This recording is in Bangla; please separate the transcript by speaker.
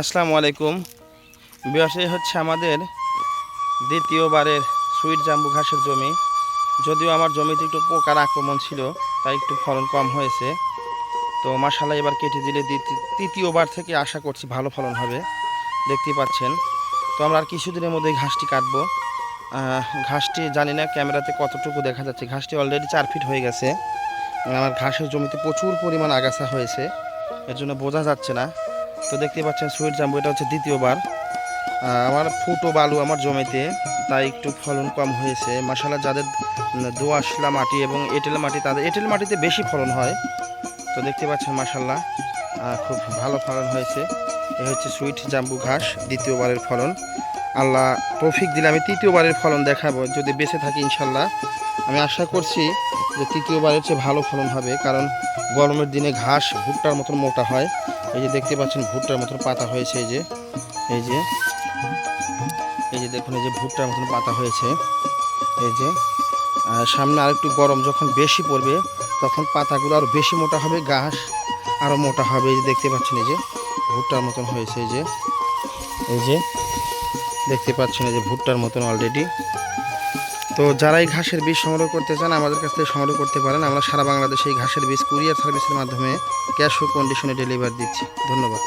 Speaker 1: আসসালামু আলাইকুম। বিয়াসে হচ্ছে আমাদের দ্বিতীয়বারের সুইট জাম্বু ঘাসের জমি। যদিও আমার জমিতে একটু পোকার আক্রমণ ছিল, তাই একটু ফলন কম হয়েছে। তো মাসাল্লাহ এবার কেটে দিলে তৃতীয়বার থেকে আশা করছি ভালো ফলন হবে। দেখতেই পাচ্ছেন। তো আমরা আর কিছুদিনের মধ্যে ঘাসটি কাটবো। ঘাসটি জানি না ক্যামেরাতে কতটুকু দেখা যাচ্ছে। ঘাসটি অলরেডি চার ফিট হয়ে গেছে। আমার ঘাসের জমিতে প্রচুর পরিমাণ আগাছা হয়েছে। এর জন্য বোঝা যাচ্ছে না। তো দেখতে পাচ্ছেন সুইট জাম্বু, এটা হচ্ছে দ্বিতীয়বার। আমার ফুটো বালু আমার জমিতে, তাই একটু ফলন কম হয়েছে। মাসালা যাদের দোয়াশলা মাটি এবং এঁটেল মাটি, তাদের এঁটেল মাটিতে বেশি ফলন হয়। তো দেখতে পাচ্ছেন মাসাল্লাহ খুব ভালো ফলন হয়েছে। এ হচ্ছে সুইট জাম্বু ঘাস, দ্বিতীয়বারের ফলন। আল্লাহ তৌফিক দিলে আমি তৃতীয়বারের ফলন দেখাবো, যদি বেঁচে থাকি ইনশাল্লাহ। আমি আশা করছি যে তৃতীয়বারের চেয়ে ভালো ফলন হবে, কারণ গরমের দিনে ঘাস ভুট্টার মতন মোটা হয়। এই যে দেখতে পাচ্ছেন, ভুট্টার মতন পাতা হয়েছে এই যে এই যে এই যে দেখুন, এই যে ভুট্টার মতন পাতা হয়েছে, এই যে। আর সামনে আরেকটু গরম, যখন বেশি পড়বে, তখন পাতাগুলো আরও বেশি মোটা হবে, ঘাস আরও মোটা হবে, এই যে দেখতে পাচ্ছেন, এই যে ভুট্টার মতন হয়েছে, এই যে এই যে। দেখতে পাচ্ছেন যে ভুট্টার মতন অলরেডি তো যারা এই ঘাসের বীজ সংগ্রহ করতে চান, আমাদের কাছ থেকে সংগ্রহ করতে পারেন। আমরা সারা বাংলাদেশে এই ঘাসের বীজ কুরিয়ার সার্ভিসের মাধ্যমে ক্যাশ ও কন্ডিশনে ডেলিভারি দিচ্ছি। ধন্যবাদ।